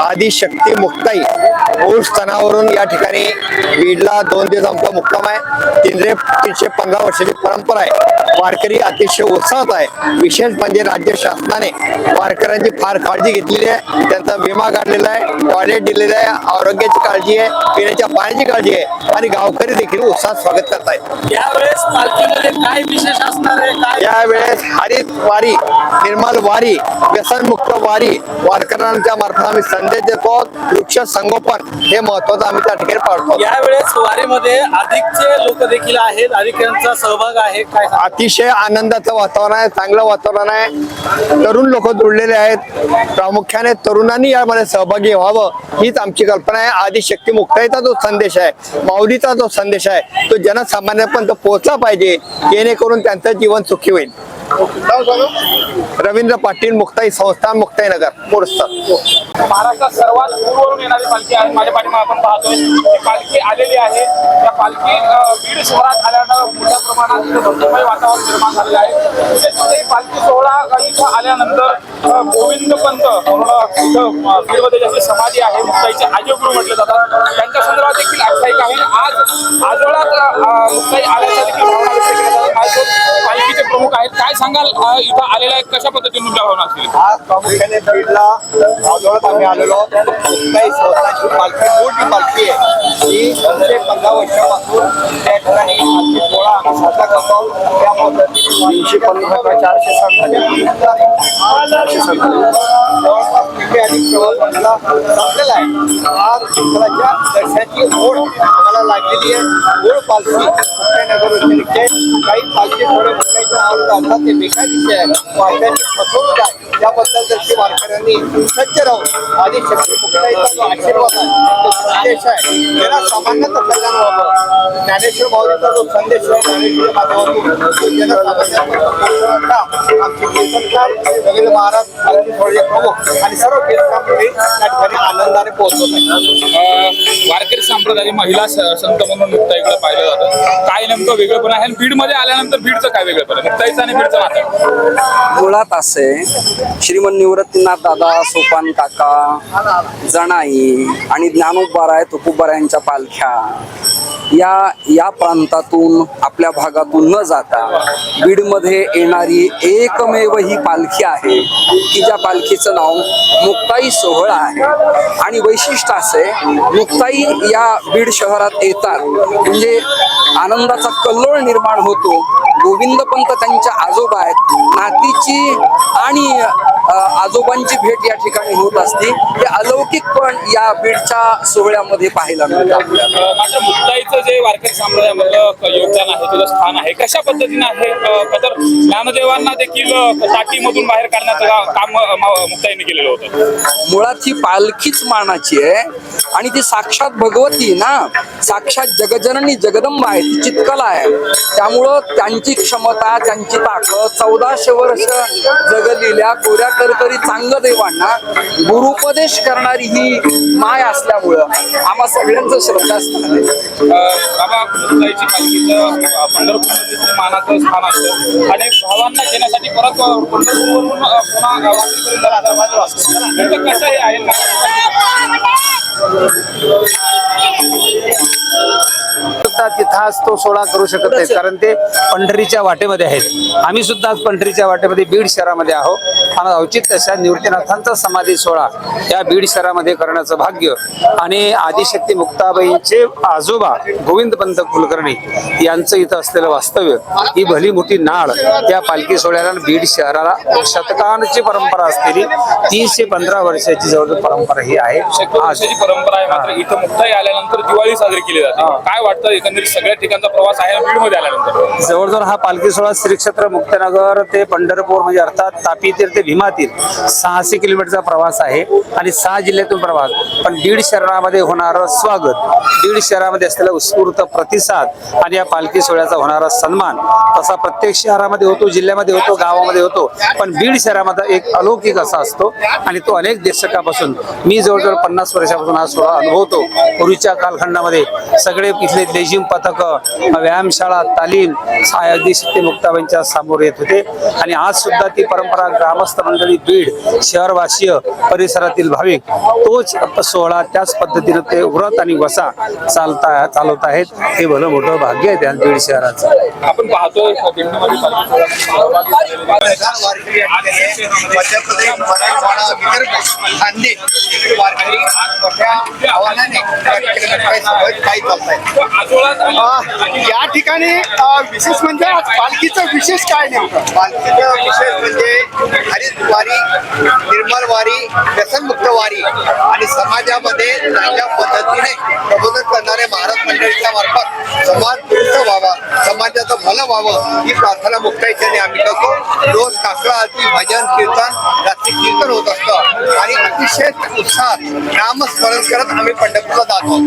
आदिशक्ती मुक्ताई मूळ स्थानावरून या ठिकाणी बीडला दोन दिवस आमचा मुक्काम आहे. तीनशे तीनशे पंधरा वर्षाची परंपरा आहे. वारकरी अतिशय उत्साहात आहे. विशेष म्हणजे राज्य शासनाने वारकऱ्यांची फार काळजी घेतलेली आहे. त्यांचा विमा काढलेला आहे टॉयलेट दिलेलं आहे आरोग्याची काळजी आहे पिण्याच्या पाण्याची काळजी आहे आणि गावकरी देखील उत्साहात स्वागत करत आहेत यावेळेस पालखीमध्ये काय विशेष असणार आहे? यावेळेस हरित वारी निर्मल वारी व्यसनमुक्त वारी वारकऱ्यांच्या मार्फत आम्ही संदेश देतो. वृक्ष संगोपन हे महत्वाचं आम्ही त्या ठिकाणी पाळतो. यावेळेस वारीमध्ये अधिकचे लोक देखील आहेत. अधिकांचा सहभाग आहे. काय? अतिशय आनंदाचं वातावरण आहे चांगलं वातावरण आहे. तरुण लोक जुळलेले आहेत. प्रामुख्याने तरुणांनी यामध्ये सहभागी व्हावं हीच आमची कल्पना आहे. आदिशक्ती मुक्ताईचा जो संदेश आहे माऊलीचा जो संदेश आहे तो जनसामान्यापर्यंत पोहोचला पाहिजे जेणेकरून त्यांचं जीवन सुखी होईल. रवींद्र पाटील मुक्ताई संस्थान मुक्ताई नगर मोरस्तर महाराष्ट्रात सर्वात दूरवरून येणारी पालखी आहे माझ्या पाठीमागे आपण पाहतोय. ही पालखी आलेली आहे. या पालखी बीड शहरात आल्यानं मोठ्या प्रमाणात भक्तिमय वातावरण निर्माण झालेलं आहे. विशेष ही पालखी सोहळा इथं आल्यानंतर गोविंद पंत बीडमध्ये ज्याची समाधी आहे. मुक्ताईचे आजीगुरु म्हटले जातात. त्यांच्या संदर्भात देखील आख्यायिका आहे. आज आजोळात मुक्ताई आल्याचा देखील प्रमुख आहेत. काय सांगाल? इथं आलेल्या आहेत कशा पद्धतीने तुमच्या भावना असतील आज प्रामुख्याने बीडला आम्ही आलेलो काही संस्थांची पालखी मोठी पालखी आहे. ही दोनशे पंधरा वर्षापासून त्या ठिकाणी पालखी सोहळा आम्ही साजरा करतो त्यामुळे तीनशे पन्नास चारशे साठ साठ जवळपास तिथे संपलेला आहे. आज विठ्ठलाच्या दर्शनाची ओढ आम्हाला लागलेली आहे. ओढ पालखी काही पालखी थोडे आत घालतात ते बेकायदेशीर आहे. वारकऱ्यांची फसवणूक आहे. त्याबद्दल जर ते वारकऱ्यांनी सज्ज राहून आधी शक्ती मुक्ताईचा जो आशीर्वाद आहे तो संदेश आहे. त्याला सामान्याचं कल्याण व्हावं. ज्ञानेश्वर माऊलीचा जो संदेश आहे ज्ञानेश्वर माध्यमातून तो जनसामान्यांपर्यंत आमचे कीर्तनकार रवींद्र महाराज पालखी सोहळ्याचे प्रमुख आणि सर्व कीर्तनकार त्या ठिकाणी आनंदाने पोहोचवत आहेत. वारकरी संप्रदाय महिला संत म्हणून मुक्ताईकडे पाहिलं जातं. काय नेमकं वेगळं पण आहे आणि बीडमध्ये आल्यानंतर बीडचं काय वेगळं पण आणि बीडचं नातं मुळात असे श्रीमंत निवृत्तीनाथ दादा सोपान काका जणाई आणि ज्ञानोबाराय तुकोबाराय यांच्या पालख्या. या या प्रांतातून आपल्या भागातून न जाता बीडमध्ये येणारी एकमेव ही पालखी आहे की ज्या पालखीचं नाव मुक्ताई सोहळा आहे. आणि वैशिष्ट्य असे मुक्ताई या बीड शहरात येतात. म्हणजे आनंदाचा कल्लोळ निर्माण होतो. गोविंद पंत त्यांच्या आजोबा आहेत. नातीची आणि आजोबांची भेट या ठिकाणी होत असते. हे अलौकिक पण या बीडच्या सोहळ्यामध्ये पाहायला मिळतं आपल्याला. मुक्ताईचं जे वारकरी संप्रदायामधलं क- योगदान आहे तुझं स्थान आहे कशा पद्धतीने आहे? तर ज्ञानदेवांना देखील अ, टाकीमधून बाहेर काढण्याचं काम मुक्ताईने केलेलं होतं? मुळात ही पालखीच मानाची आहे. आणि ती साक्षात भगवती ना. साक्षात जगजननी जगदंबा आहे. ती चितकला आहे. त्यामुळं त्यांची क्षमता त्यांची ताकद चौदाशे वर्ष जगलेल्या कोऱ्या करकरी चांगलं देवांना गुरुपदेश करणारी ही माय असल्यामुळं आम्हा सगळ्यांचं श्रद्धास्थान आहे. बाबा मुक्ताईची पालखीचं पंढरपूर मानाचं स्थान असतं आणि भावांना घेण्यासाठी परत पंढरपूरवरून पुन्हा अ, कसं आहे तिथाच तो सोहळा करू शकत नाही कारण ते पंढरीच्या वाटेमध्ये आहेत. आम्ही सुद्धा आज पंढरीच्या वाटेमध्ये बीड शहरामध्ये आहोत. आणि औचित्य अशा निवृत्तीनाथांचा समाधी सोहळा या बीड शहरामध्ये करण्याचं भाग्य. आणि आदिशक्ती मुक्ताबाईंचे आजोबा गोविंद पंत कुलकर्णी यांचं इथं असलेलं वास्तव्य ही भली मोठी नाळ या पालखी सोहळ्याला बीड शहराला शतकांची परंपरा असलेली तीनशे पंधरा वर्षाची जवळजवळ परंपरा ही आहे. आज परंपरा आहे मात्र इथं मुक्ताई आल्यानंतर दिवाळी साजरी केली जाते. काय वाटतं एकंदरीत सगळ्या ठिकाणचा प्रवास आहे बीडमध्ये आल्यानंतर. जवळजवळ हा पालखी सोहळा श्री क्षेत्र मुक्तनगर ते पंढरपूर म्हणजे अर्थात तापी तीर ते भीमातील सहाशे किलोमीटरचा प्रवास आहे आणि सहा जिल्ह्यातून प्रवास. पण बीड शहरामध्ये होणारं स्वागत बीड शहरामध्ये असलेला उत्स्फूर्त प्रतिसाद आणि या पालखी सोहळ्याचा होणारा सन्मान तसा प्रत्येक शहरामध्ये होतो जिल्ह्यामध्ये होतो गावामध्ये होतो पण बीड शहरामध्ये एक अलौकिक असा असतो आणि तो अनेक दशकापासून मी जवळजवळ पन्नास वर्षापासून हा सोहळा अनुभवतो. पूर्वीच्या कालखंडामध्ये सगळे इथले देश लेझिम व्यायामशाळा तालीम आदिशक्ती मुक्ताबाईंच्या समोर येत होते. आणि आज सुद्धा ती परंपरा ग्रामस्थ मंडळी बीड शहरवासीय परिसरातील भाविक तोच सोहळा त्याच पद्धतीनं ते व्रत आणि वसा चालता चालवत आहेत. हे भलं मोठं भाग्य आहे त्या बीड शहराचं. आपण पाहतोय या ठिकाणी विशेष म्हणजे आज पालखीचं विशेष काय नेमकं? पालखीचं विशेष म्हणजे हरित वारी निर्मल वारी व्यसनमुक्त वारी आणि समाजामध्ये चांगल्या पद्धतीने प्रबोधन करणारे महाराज मंडळीच्या मार्फत समाज दुरुस्त व्हावा समाजाचं भलं व्हावं ही प्रार्थना मुक्ताईच्याने आम्ही करतो. रोज काकडा आरती भजन कीर्तन रात्री कीर्तन होत असतं आणि अतिशय उत्साहात नामस्मरण करत आम्ही पंढरपूरला जातो.